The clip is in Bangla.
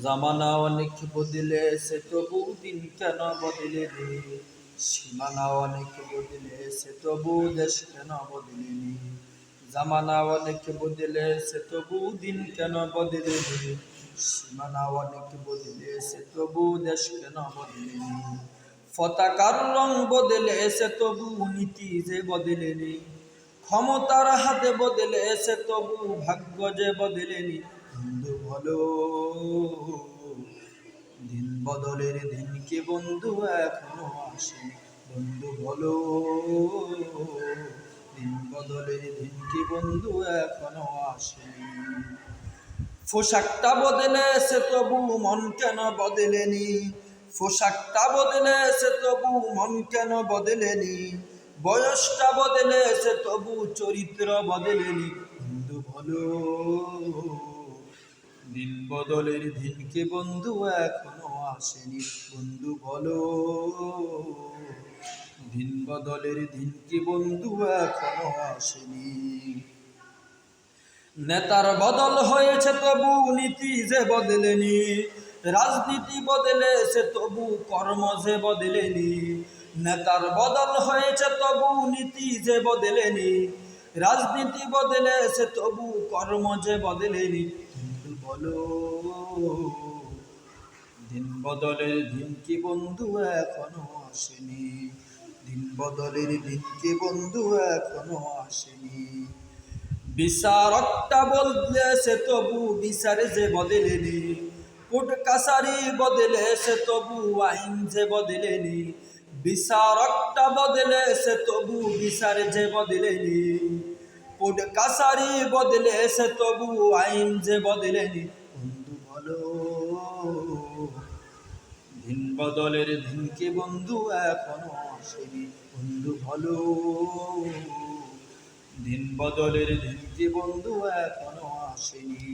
জামানা অনেক বদলেছে তবু দিন কেন বদলেনি সীমানা অনেক বদলেছে তবু দেশ কেন বদলেনি জামানা অনেক বদলেছে তবু দিন কেন বদলেনি সীমানা অনেক বদলেছে তবু দেশ কেন বদলেনি পতাকার রং বদলেছে তবু নীতি যে বদলেনি ক্ষমতার হাতে বদলেছে তবু ভাগ্য যে বদলেনি বন্ধু বলো দিন বদলের দিন কি বন্ধু এখনও আসেনি বন্ধু বলো, দিন বদলের দিন কি বন্ধু এখনও আসেনি পোশাকটা বদলেছে তবু মন কেন বদলেনি পোশাকটা বদলেছে তবু মন কেন বদলেনি বয়সটা বদলেছে তবু চরিত্র বদলেনি বলো দিন বদলের দিন কি বন্ধু এখনও আসেনি। বন্ধু বলো দিন বদলের দিন কি বন্ধু এখনও আসেনি। নেতার বদল হয়েছে তবু নীতি যে বদলেনি, রাজনীতি বদলেছে তবু কর্ম যে বদলেনি। নেতার বদল হয়েছে তবু নীতি যে বদলেনি, রাজনীতি বদলেছে তবু কর্ম যে বদলেনি। বলো? দিন বদলের দিন কি বন্ধু এখনও আসেনি? দিন বদলের দিন কি বন্ধু এখনও আসেনি? বিচারকটা বদলেছে তবু বিচারে যে বদলেনি। কোর্ট কাছারি বদলেছে তবু আইন যে বদলেনি। বিচারকটা বদলেছে তবু বিচারে যে বদলেনি। কোর্ট বদলে বদলেছে তবু আইন যে বদলেনি। বন্ধু বলো, দিন বদলের দিন কি বন্ধু এখনও আসেনি। বন্ধু বলো, দিন বদলের দিন কি বন্ধু এখনও আসেনি।